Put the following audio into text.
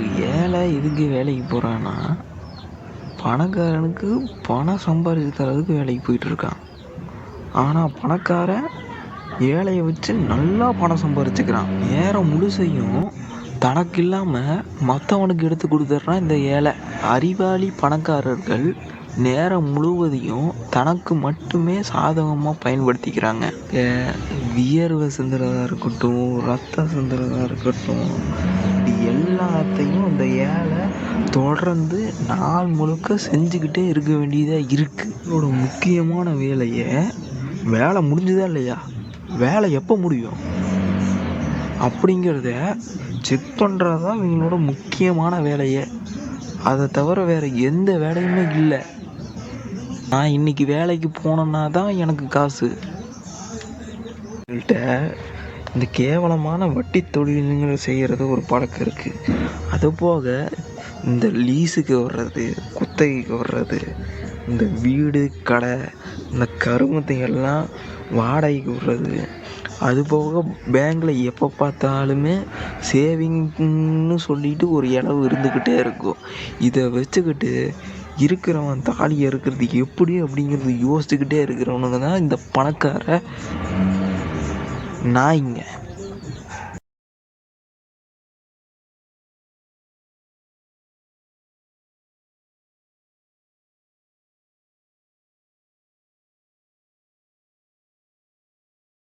ஒரு ஏழை எதுக்கு வேலைக்கு போகிறான்னா பணக்காரனுக்கு பணம் சம்பாதிச்சு தரதுக்கு வேலைக்கு போயிட்டுருக்கான் ஆனால் பணக்காரன் ஏழையை வச்சு நல்லா பணம் சம்பாரிச்சுக்கிறான் நேரம் முழுசையும் தனக்கு இல்லாமல் மற்றவனுக்கு எடுத்து கொடுத்துட்றான் இந்த ஏழை. அறிவாளி பணக்காரர்கள் நேரம் முழுவதையும் தனக்கு மட்டுமே சாதகமாக பயன்படுத்திக்கிறாங்க. வியர்வை சிந்துறதா இருக்கட்டும் ரத்தம் சிந்துறதா இருக்கட்டும் இது எல்லாத்தையும் இந்த ஏழை தொடர்ந்து நாள் முழுக்க செஞ்சுக்கிட்டே இருக்க வேண்டியதாக இருக்குது இதோட முக்கியமான வேலையை வேலை முடிஞ்சுதா இல்லையா? வேலை எப்போ முடியும்? அப்படிங்கிறத செக் பண்ணுறது தான் இவங்களோட முக்கியமான வேலையே. அதை தவிர வேறு எந்த வேலையுமே இல்லை. நான் இன்னைக்கு வேலைக்கு போனேன்னா தான் எனக்கு காசு. எங்கள்கிட்ட இந்த கேவலமான வட்டி தொழில்கள் செய்கிறது ஒரு பழக்கம் இருக்குது அது போக இந்த லீஸுக்கு வர்றது குத்தகைக்கு வர்றது இந்த வீடு கடை இந்த கருமத்தை எல்லாம் வாடகைக்கு விடுறது. அது போக பேங்க்கில் எப்போ பார்த்தாலுமே சேவிங்னு சொல்லிட்டு ஒரு இடம் இருந்துக்கிட்டே இருக்கும். இதை வச்சுக்கிட்டு இருக்கிறவன் தாலியை இருக்கிறது எப்படி அப்படிங்கிறது யோசிச்சுக்கிட்டே இருக்கிறவனுங்க தான் இந்த பணக்கார நாய்ங்க.